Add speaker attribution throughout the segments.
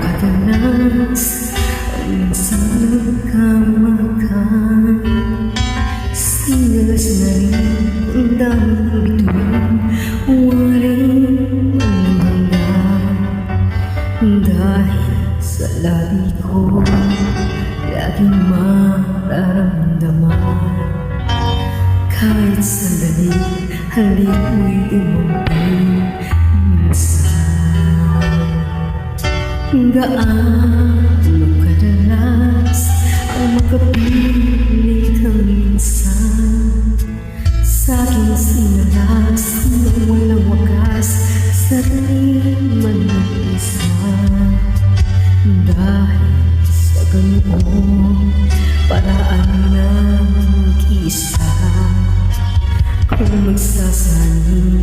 Speaker 1: Kadalas ay sa kamakan Sinas na rin ang daming bituin Waring manghanggan Dahil sa labi ko Laging mararamdaman Kahit sandali halik mo'y umangin Gaano kadalas Ang makapilit kang minsan. Sa aking sinalas Na walang wakas Sa man mag-isa Dahil sa ganoon Paraan na mag-isa Kung magsasani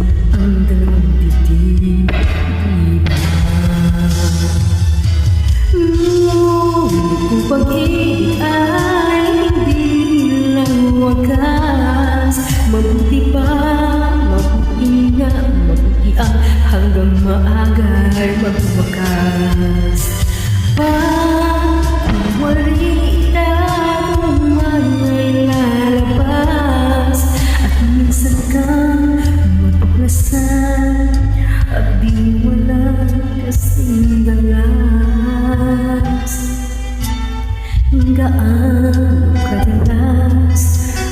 Speaker 1: Gaano kadalas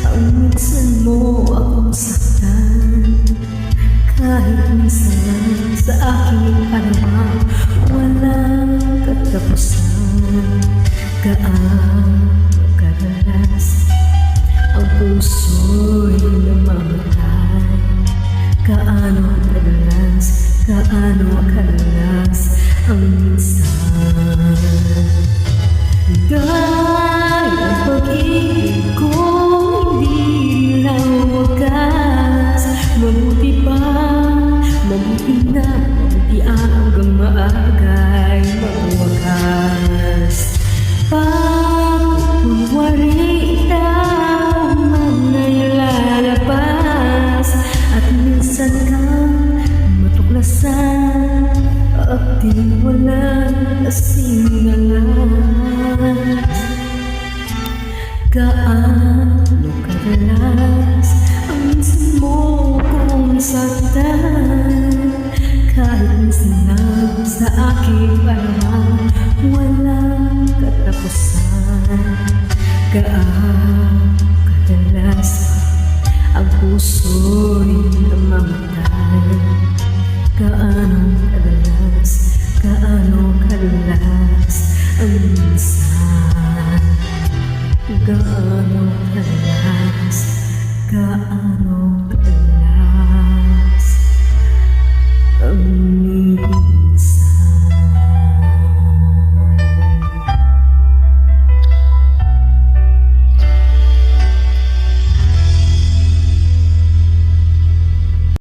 Speaker 1: Ang minsan mo akong saktan Kahit minsan lang sa aking panahon Walang katapusan Gaano kadalas Ang puso'y namamatay Kaano kadalas, kaano kadalas At di wala kasing nalas Gaano kadalas Ang minsan mo kong saktan? Kahit minsan lang sa aking parang Walang katapusan. Gaano kadalas Ang puso'y Gaano kalakas, gaano kalakas